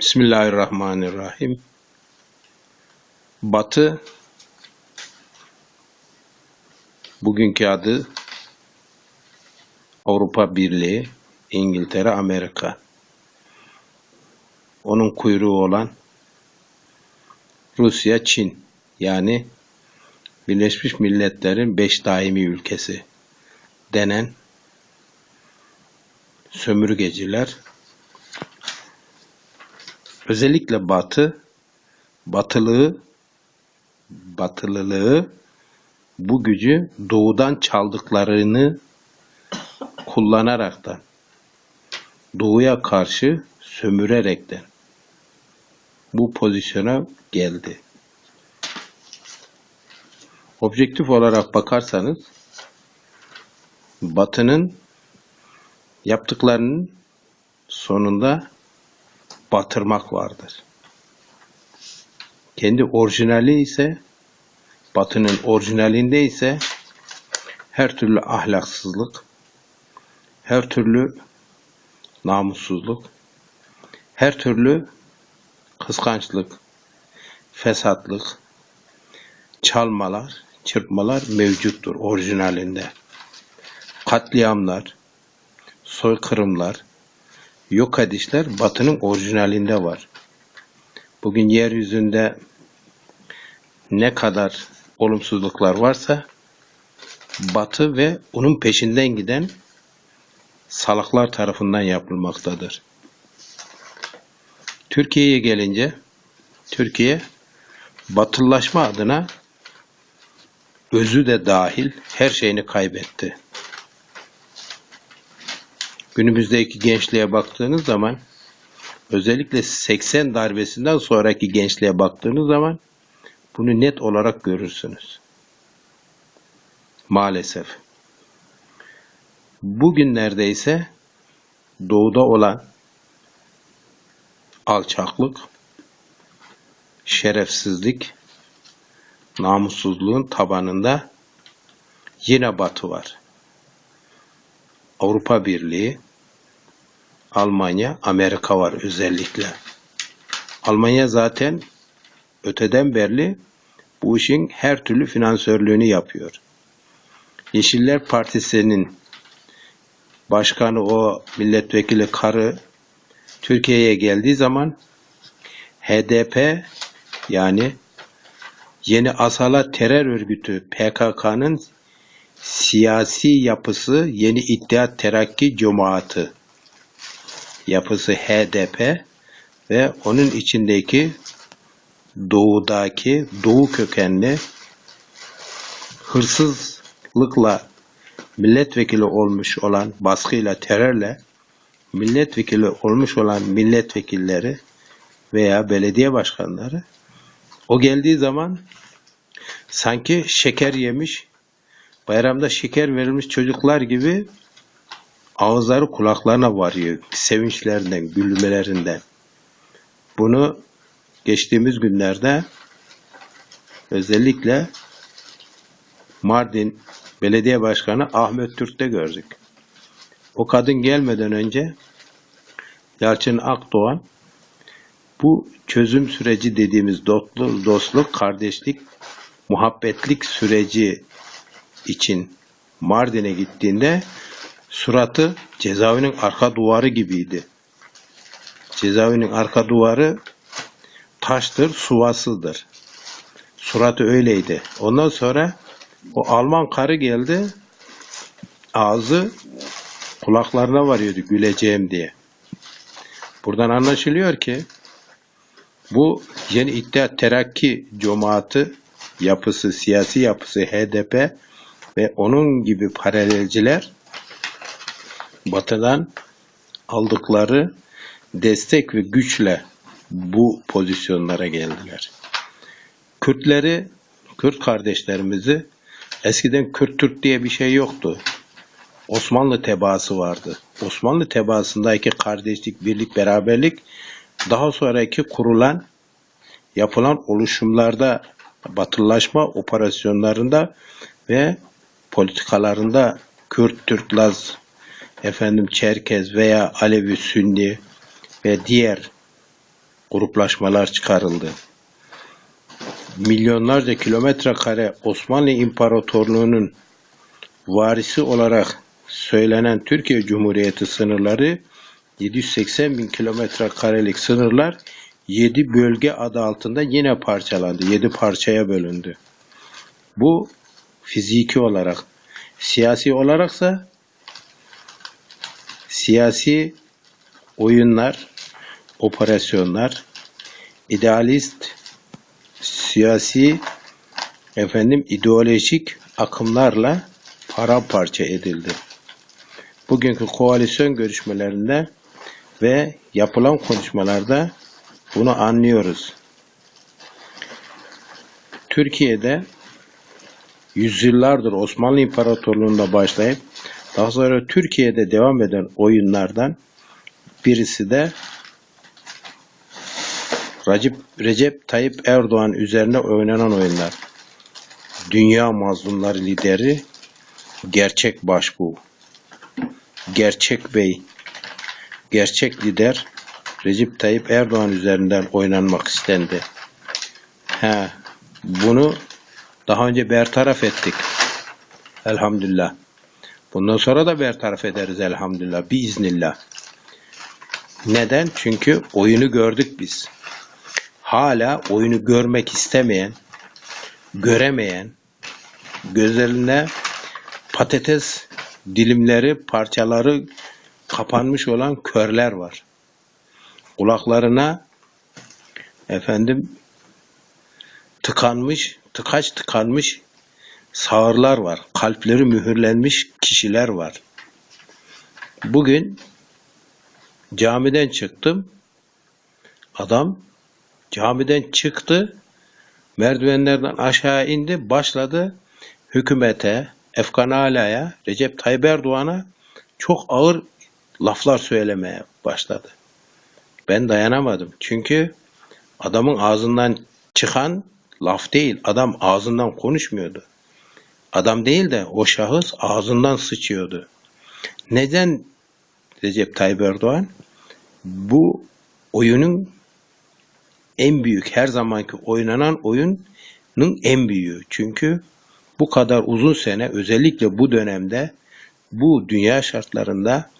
Bismillahirrahmanirrahim. Batı bugünkü adı Avrupa Birliği, İngiltere, Amerika. Onun kuyruğu olan Rusya, Çin yani Birleşmiş Milletler'in beş daimi ülkesi denen sömürgeciler özellikle Batı batılığı batılılığı bu gücü doğudan çaldıklarını kullanaraktan doğuya karşı sömürerekten bu pozisyona geldi. Objektif olarak bakarsanız Batı'nın yaptıklarının sonunda batırmak vardır. Kendi orijinali ise Batı'nın orijinalinde ise her türlü ahlaksızlık, her türlü namussuzluk, her türlü kıskançlık, fesatlık, çalmalar, çırpmalar mevcuttur orijinalinde. Katliamlar, soykırımlar, yok edişler Batı'nın orijinalinde var. Bugün yeryüzünde ne kadar olumsuzluklar varsa Batı ve onun peşinden giden salaklar tarafından yapılmaktadır. Türkiye'ye gelince Türkiye batıllaşma adına özü de dahil her şeyini kaybetti. Günümüzdeki gençliğe baktığınız zaman özellikle 80 darbesinden sonraki gençliğe baktığınız zaman bunu net olarak görürsünüz. Maalesef. Bugünlerde ise doğuda olan alçaklık, şerefsizlik, namussuzluğun tabanında yine batı var. Avrupa Birliği, Almanya, Amerika var özellikle. Almanya zaten öteden beri bu işin her türlü finansörlüğünü yapıyor. Yeşiller Partisi'nin başkanı o milletvekili karı Türkiye'ye geldiği zaman HDP yani Yeni Asala Terör Örgütü PKK'nın siyasi yapısı Yeni İttihat Terakki Cemaati yapısı HDP ve onun içindeki doğudaki doğu kökenli hırsızlıkla milletvekili olmuş olan baskıyla terörle milletvekili olmuş olan milletvekilleri veya belediye başkanları o geldiği zaman sanki şeker yemiş bayramda şeker verilmiş çocuklar gibi ağızları kulaklarına varıyor sevinçlerinden, gülmelerinden. Bunu geçtiğimiz günlerde özellikle Mardin Belediye Başkanı Ahmet Türk'te gördük. O kadın gelmeden önce Yalçın Akdoğan bu çözüm süreci dediğimiz dostluk, dostluk, kardeşlik, muhabbetlik süreci için Mardin'e gittiğinde suratı cezaevinin arka duvarı gibiydi. Cezaevinin arka duvarı taştır, suvasıdır. Suratı öyleydi. Ondan sonra o Alman karı geldi. Ağzı kulaklarına varıyordu güleceğim diye. Buradan anlaşılıyor ki bu yeni İttihat Terakki cemaati yapısı, siyasi yapısı HDP ve onun gibi paralelciler batıdan aldıkları destek ve güçle bu pozisyonlara geldiler. Kürtleri, Kürt kardeşlerimizi eskiden Kürt Türk diye bir şey yoktu. Osmanlı tebaası vardı. Osmanlı tebaasındaki kardeşlik, birlik, beraberlik daha sonraki kurulan, yapılan oluşumlarda, batılılaşma operasyonlarında ve politikalarında Kürt, Türk, Laz, efendim Çerkez veya Alevi, Sünni ve diğer gruplaşmalar çıkarıldı. Milyonlarca kilometre kare Osmanlı İmparatorluğu'nun varisi olarak söylenen Türkiye Cumhuriyeti sınırları 780 bin kilometre karelik sınırlar 7 bölge adı altında yine parçalandı. 7 parçaya bölündü. Bu fiziki olarak. Siyasi olaraksa siyasi oyunlar, operasyonlar, idealist, siyasi, efendim ideolojik akımlarla paramparça edildi. Bugünkü koalisyon görüşmelerinde ve yapılan konuşmalarda bunu anlıyoruz. Türkiye'de yüzyıllardır Osmanlı İmparatorluğu'nda başlayıp daha sonra Türkiye'de devam eden oyunlardan birisi de Recep, Recep Tayyip Erdoğan üzerine oynanan oyunlar. Dünya mazlumları lideri gerçek başbuğ, gerçek bey, gerçek lider Recep Tayyip Erdoğan üzerinden oynanmak istendi. He, bunu daha önce bertaraf ettik. Elhamdülillah. Bundan sonra da bertaraf ederiz elhamdülillah. Biiznillah. Neden? Çünkü oyunu gördük biz. Hala oyunu görmek istemeyen, göremeyen, gözlerine patates dilimleri, parçaları kapanmış olan körler var. Kulaklarına efendim tıkanmış, tıkaç tıkanmış sağırlar var. Kalpleri mühürlenmiş kişiler var. Bugün camiden çıktım. Adam camiden çıktı. Merdivenlerden aşağı indi. Başladı hükümete, Efkan Ala'ya, Recep Tayyip Erdoğan'a çok ağır laflar söylemeye başladı. Ben dayanamadım. Çünkü adamın ağzından çıkan laf değil. Adam ağzından konuşmuyordu. Adam değil de o şahıs ağzından sıçıyordu. Neden Recep Tayyip Erdoğan? Bu oyunun en büyük, her zamanki oynanan oyunun en büyüğü. Çünkü bu kadar uzun sene özellikle bu dönemde bu dünya şartlarında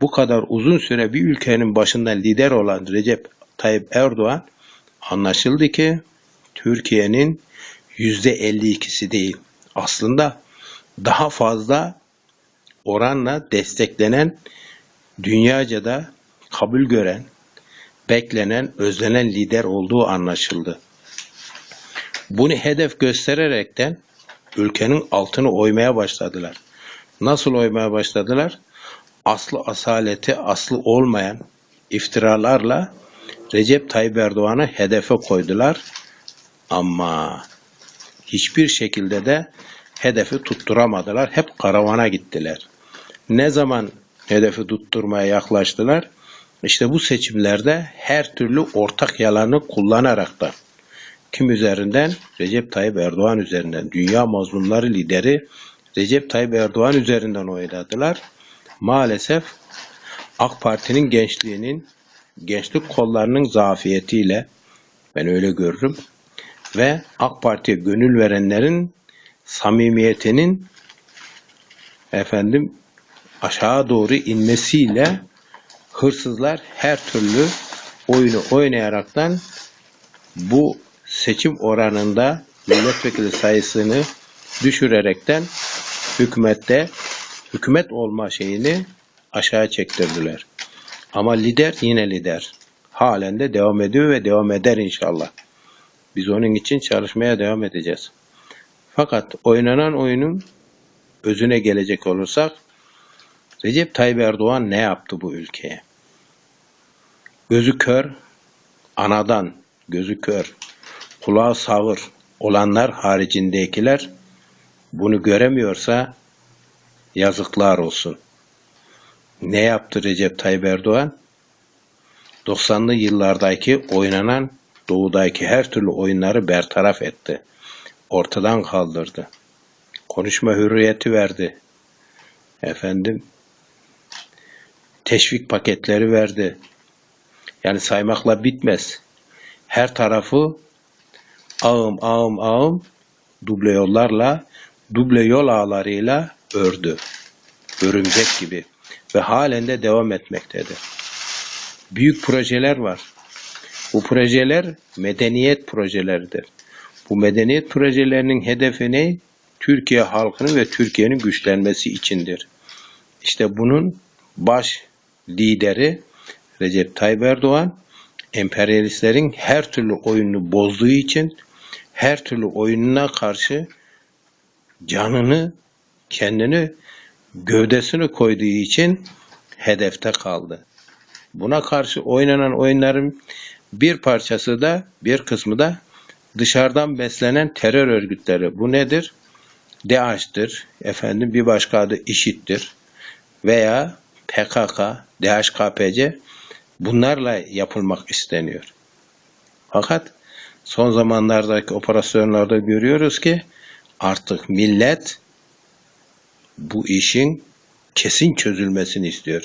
bu kadar uzun süre bir ülkenin başında lider olan Recep Tayyip Erdoğan anlaşıldı ki Türkiye'nin yüzde 52'si değil. Aslında daha fazla oranla desteklenen dünyaca da kabul gören, beklenen, özlenen lider olduğu anlaşıldı. Bunu hedef göstererekten ülkenin altını oymaya başladılar. Nasıl oymaya başladılar? Aslı asaleti aslı olmayan iftiralarla Recep Tayyip Erdoğan'ı hedefe koydular. Ama hiçbir şekilde de hedefi tutturamadılar. Hep karavana gittiler. Ne zaman hedefi tutturmaya yaklaştılar? İşte bu seçimlerde her türlü ortak yalanı kullanarak da kim üzerinden? Recep Tayyip Erdoğan üzerinden. Dünya mazlumları lideri Recep Tayyip Erdoğan üzerinden oyladılar. Maalesef AK Parti'nin gençliğinin, gençlik kollarının zafiyetiyle ben öyle görürüm ve AK Parti'ye gönül verenlerin samimiyetinin efendim aşağı doğru inmesiyle hırsızlar her türlü oyunu oynayaraktan bu seçim oranında milletvekili sayısını düşürerekten hükümette hükümet olma şeyini aşağı çektirdiler. Ama lider yine lider. Halen de devam ediyor ve devam eder inşallah. Biz onun için çalışmaya devam edeceğiz. Fakat oynanan oyunun özüne gelecek olursak Recep Tayyip Erdoğan ne yaptı bu ülkeye? Gözü kör, anadan gözü kör, kulağı sağır olanlar haricindekiler bunu göremiyorsa yazıklar olsun. Ne yaptı Recep Tayyip Erdoğan? 90'lı yıllardaki oynanan doğudaki her türlü oyunları bertaraf etti. Ortadan kaldırdı. Konuşma hürriyeti verdi. Efendim teşvik paketleri verdi. Yani saymakla bitmez. her tarafı ağım ağım ağım duble yollarla, duble yol ağlarıyla ördü. Örümcek gibi ve halen de devam etmektedir. Büyük projeler var. Bu projeler medeniyet projeleridir. Bu medeniyet projelerinin hedefi ne? Türkiye halkının ve Türkiye'nin güçlenmesi içindir. İşte bunun baş lideri Recep Tayyip Erdoğan emperyalistlerin her türlü oyununu bozduğu için her türlü oyununa karşı canını, kendini, gövdesini koyduğu için hedefte kaldı. Buna karşı oynanan oyunların bir parçası da bir kısmı da dışarıdan beslenen terör örgütleri. Bu nedir? DAEŞ'tir, efendim bir başka adı IŞİD'dir veya PKK, DHKPC bunlarla yapılmak isteniyor. Fakat son zamanlardaki operasyonlarda görüyoruz ki artık millet bu işin kesin çözülmesini istiyor.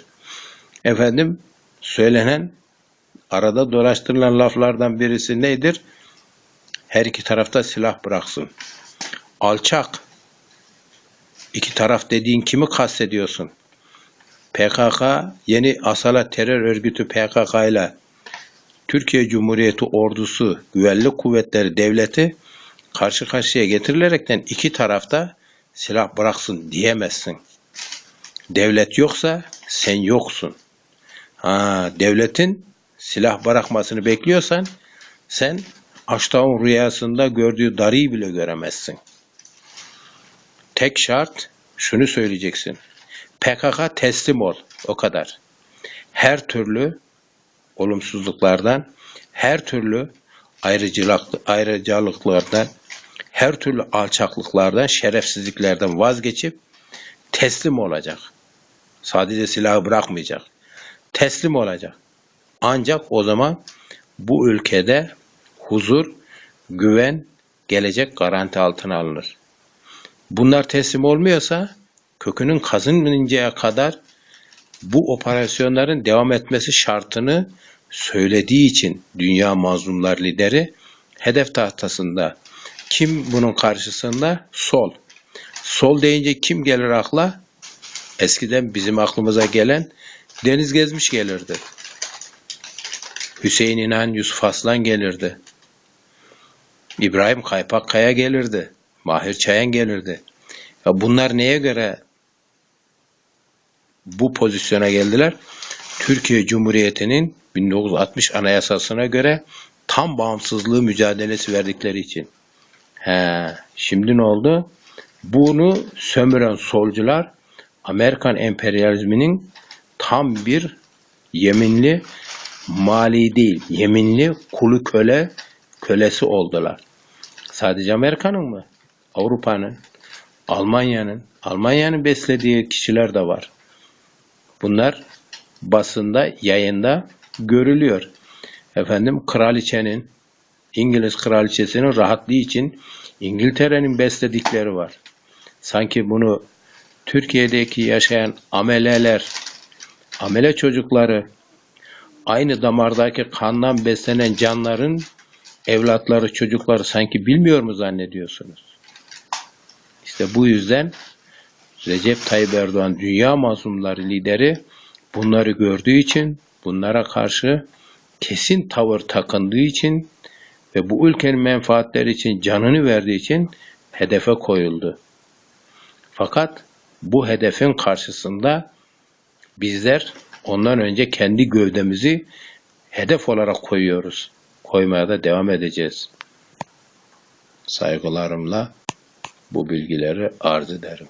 Efendim söylenen arada dolaştırılan laflardan birisi nedir? Her iki tarafta silah bıraksın. Alçak. İki taraf dediğin kimi kastediyorsun? PKK yeni Asala terör örgütü PKK ile Türkiye Cumhuriyeti ordusu, güvenlik kuvvetleri devleti karşı karşıya getirilerekten iki tarafta silah bıraksın diyemezsin. Devlet yoksa sen yoksun. Ha, devletin silah bırakmasını bekliyorsan sen Açtağın rüyasında gördüğü darıyı bile göremezsin. Tek şart şunu söyleyeceksin. PKK teslim ol. O kadar. Her türlü olumsuzluklardan, her türlü ayrıcalıklardan, her türlü alçaklıklardan, şerefsizliklerden vazgeçip teslim olacak. Sadece silahı bırakmayacak. Teslim olacak. Ancak o zaman bu ülkede huzur, güven, gelecek garanti altına alınır. Bunlar teslim olmuyorsa kökünün kazınmayıncaya kadar bu operasyonların devam etmesi şartını söylediği için dünya mazlumlar lideri hedef tahtasında kim bunun karşısında? Sol. Sol deyince kim gelir akla? Eskiden bizim aklımıza gelen Deniz Gezmiş gelirdi. Hüseyin İnan, Yusuf Aslan gelirdi. İbrahim Kaypakkaya gelirdi. Mahir Çayan gelirdi. Ya bunlar neye göre bu pozisyona geldiler? Türkiye Cumhuriyeti'nin 1960 Anayasası'na göre tam bağımsızlığı mücadelesi verdikleri için. He, şimdi ne oldu? Bunu sömüren solcular Amerikan emperyalizminin tam bir yeminli mali değil, yeminli kulu köle kölesi oldular. Sadece Amerika'nın mı? Avrupa'nın, Almanya'nın, Almanya'nın beslediği kişiler de var. Bunlar basında, yayında görülüyor. Efendim kraliçenin, İngiliz kraliçesinin rahatlığı için İngiltere'nin besledikleri var. Sanki bunu Türkiye'deki yaşayan ameleler, amele çocukları, aynı damardaki kandan beslenen canların evlatları, çocukları sanki bilmiyor mu zannediyorsunuz? İşte bu yüzden Recep Tayyip Erdoğan dünya mazlumları lideri bunları gördüğü için, bunlara karşı kesin tavır takındığı için ve bu ülkenin menfaatleri için canını verdiği için hedefe koyuldu. Fakat bu hedefin karşısında bizler ondan önce kendi gövdemizi hedef olarak koyuyoruz. Koymaya da devam edeceğiz. Saygılarımla bu bilgileri arz ederim.